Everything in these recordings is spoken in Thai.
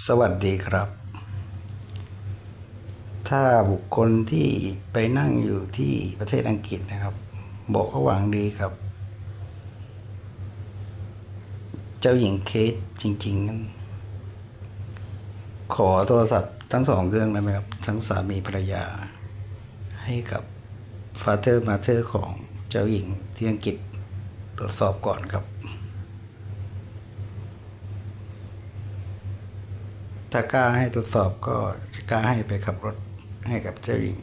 สวัสดีครับ ถ้าบุคคลที่ไปนั่งอยู่ที่ประเทศอังกฤษนะครับ บอกว่าหวังดีครับ เจ้าหญิงเคสจริงๆนั้นขอโทรศัพท์ทั้งสองเครื่องได้ไหมครับ ทั้งสามีภรรยา ให้กับฟาเธอร์มาเธอร์ของเจ้าหญิงที่อังกฤษตรวจสอบก่อนครับ ถ้ากล้าให้ตรวจสอบก็กล้าให้ไปขับรถให้กับเจ้าหญิง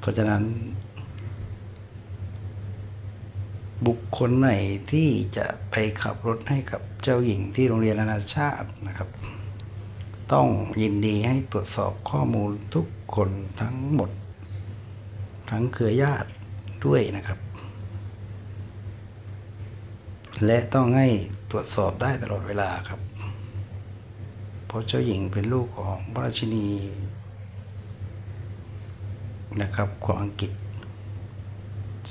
เพราะฉะนั้น บุคคลไหนที่จะไปขับรถให้กับเจ้าหญิงที่โรงเรียนนานาชาตินะครับ ต้องยินดีให้ตรวจสอบข้อมูลทุกคนทั้งหมด ทั้งเครือญาติด้วยนะครับ และต้องให้ตรวจสอบได้ตลอดเวลาครับ เพราะเจ้าหญิงเป็นลูกของพระราชินีนะครับของอังกฤษ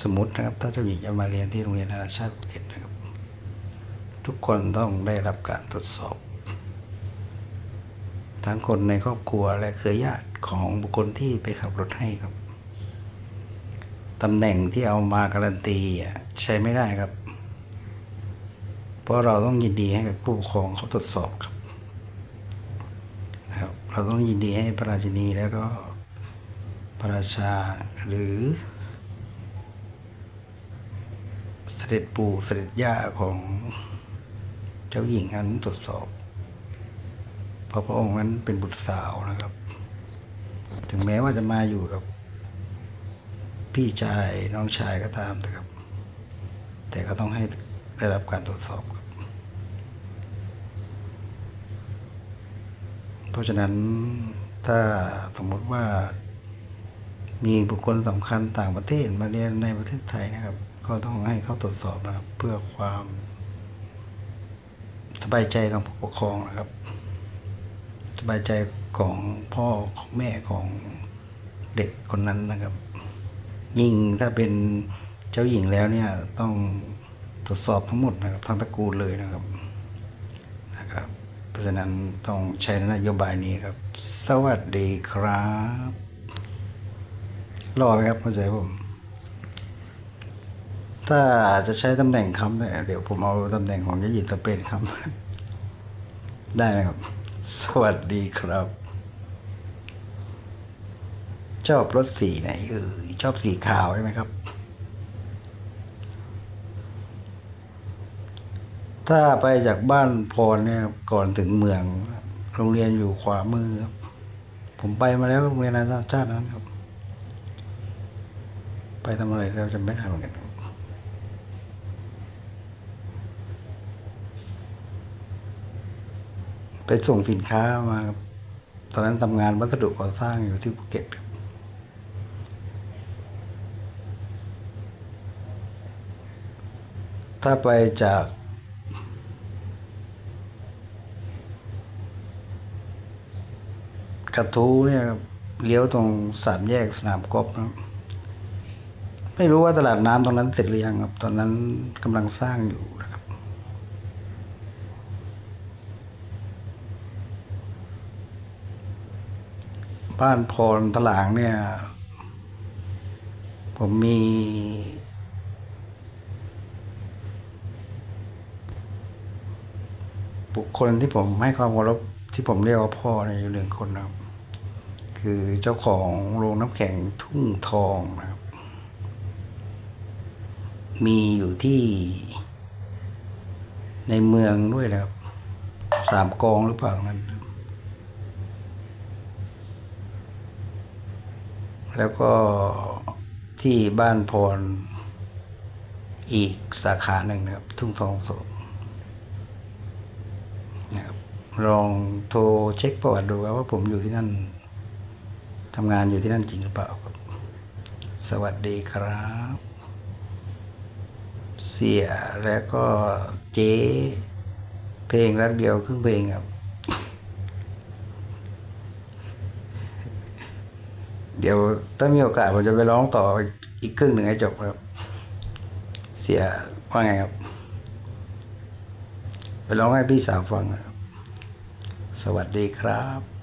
สมมตินะครับ ถ้าเจ้าหญิงจะมาเรียนที่โรงเรียนนานาชาติภูเก็ตนะครับ ทุกคนต้องได้รับการตรวจสอบ ทั้งคนในครอบครัวและเครือญาติของบุคคลที่ไปขับรถให้ครับ ตำแหน่งที่เอามาการันตีอะใช้ไม่ได้ครับ เพราะเราต้องยินดีให้กับผู้ปกครองเขาตรวจสอบครับนะครับ เราต้องยินดีให้พระราชินีแล้วก็พระราชาหรือเสด็จปู่เสด็จย่าของเจ้าหญิงนั้นตรวจสอบ เพราะพระองค์นั้นเป็นบุตรสาวนะครับ ถึงแม้ว่าจะมาอยู่กับ พี่ชายน้องชายก็ตามนะครับ แต่ก็ต้องให้ได้รับการตรวจสอบครับ เพราะฉะนั้นถ้าสมมติว่ามีบุคคลสำคัญต่างประเทศมาเรียนในประเทศไทยนะครับ ก็ต้องให้เขาตรวจสอบนะครับ เพื่อความสบายใจของผู้ปกครองนะครับ สบายใจของพ่อของแม่ของเด็กคนนั้นนะครับ ยิ่งถ้าเป็นเจ้าหญิงแล้วเนี่ยต้องตรวจสอบทั้งหมดนะครับทั้งตระกูลเลยนะครับนะครับ เพราะฉะนั้นต้องใช้นโยบายนี้ครับ สวัสดีครับรอไหมครับเข้าใจผมถ้าจะใช้ตำแหน่งคำเนี่ยเดี๋ยวผมเอาตำแหน่งของยหญิงสเปนคำได้ไหมครับ สวัสดีครับ ชอบรถสีไหนเออชอบสีขาวใช่ไหมครับ ถ้าไปจากบ้านพรเนี่ยก่อนถึงเมือง โรงเรียนอยู่ขวามือครับ ผมไปมาแล้วโรงเรียนนานาชาตินั้นครับ ไปทำอะไรเราจะไม่ได้เหมือนกันครับไปส่งสินค้ามา ตอนนั้นทำงานวัสดุก่อสร้างอยู่ที่ภูเก็ตครับ ถ้าไปจากกระทู้เนี่ยครับเลี้ยวตรงสามแยกสนามกอล์ฟนะครับไม่รู้ว่าตลาดน้ำตรงนั้นเสร็จหรือยังครับ ตอนนั้นกำลังสร้างอยู่นะครับ บ้านพรตลางเนี่ย ผมมี บุคคลที่ผมให้ความเคารพที่ผมเรียกว่าพ่อเนี่ยอยู่หนึ่งคนนะครับ คือเจ้าของโรงน้ำแข็งทุ่งทองนะครับ มีอยู่ที่ ในเมืองด้วยนะครับสามกองหรือเปล่านั้น แล้วก็ที่บ้านพรอีกสาขาหนึ่งนะครับ ทุ่งทองสม นะครับ ลองโทรเช็คประวัติดูครับว่าผมอยู่ที่นั่นทำงานอยู่ที่นั่นจริงหรือเปล่าครับ สวัสดีครับ เสียแล้วก็เจ๊เพลงรักเดียวครึ่งเพลงครับ เดี๋ยวถ้ามีโอกาสผมจะไปร้องต่ออีกครึ่งหนึ่งให้จบครับ เสียว่าไงครับ ไปร้องให้พี่สาวฟังครับ สวัสดีครับ